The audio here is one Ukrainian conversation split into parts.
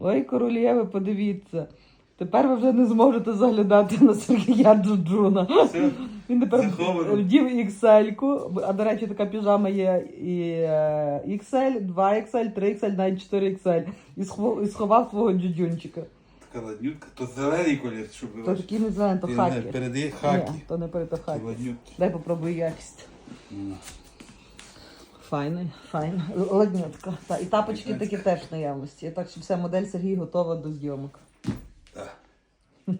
Ой, королєви, подивіться. Тепер ви вже не зможете заглядати на Сергія Джуджуна. Все. Він тепер Заховано. вдів XL, а до речі, така піжама є і е, XL, 2XL, 3XL, навіть 4XL. І схов- і сховав твого джуджунчика. Така ладнютка, то зелений колір, щоб ви То такий не зелений, то Ти хакі. передає Ні, то не перед хакі. ладнютки. Дай попробую якість. Ну. Файний. Л- Ладнютка. Та, і тапочки такі теж в наявності. Так що вся модель Сергій готова до зйомок. Так.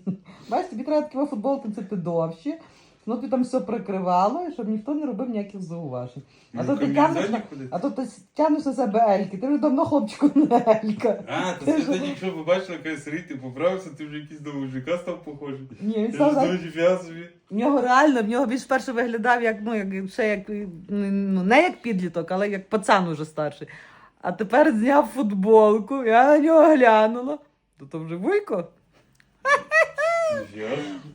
Бачиш, тобі треба такі футболки це довші, ну тобі там все прикривало, і щоб ніхто не робив ніяких зауважень. А то ти тягнеш на, а то ти тягнеш на себе ельки, ти вже давно хлопчику не елька. А, то це тоді, якщо побачила, яка Сергій, ти поправився, ти вже якийсь до мужика став похожий. Ні, він став так. собі. В нього реально, в нього більш перше виглядав як, ну, як ще як ну, не як підліток, але як пацан уже старший. А тепер зняв футболку, я на нього глянула. То то вже вуйко.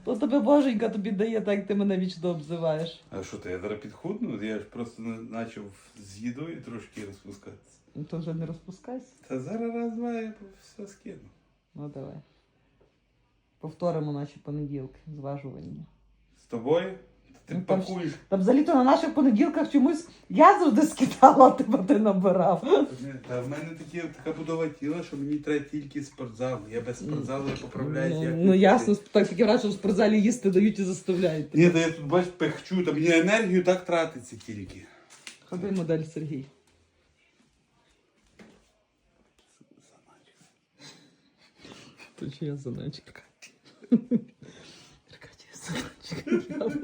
То тебе боженька тобі дає, так як ти мене вічно обзиваєш. А що ти, я зараз підхудну? Я ж просто почав з їдою трошки розпускатися. Ну, То вже не розпускайся. Та зараз раз-два я все скину. Ну давай. Повторимо наші понеділки, зважування. З тобою? Ти там пакуєш. Та взагалі-то на наших понеділках чомусь я завжди скидала, а тебе ти набирав. Та в мене такі, така будова тіла, що мені треба тільки спортзал. Я без спортзалу я поправляюся. Ну, як ну не ясно, ти. так таке враження, що в спортзалі їсти дають і заставляють. Ні, та я тут бач, пехчу, та мені енергію так тратиться тільки. Ходи модель Сергій. То чи я заначка? Аркадія заначка.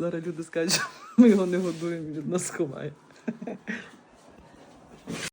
Зараз люди скажуть, ми його не годуємо, він нас ховає.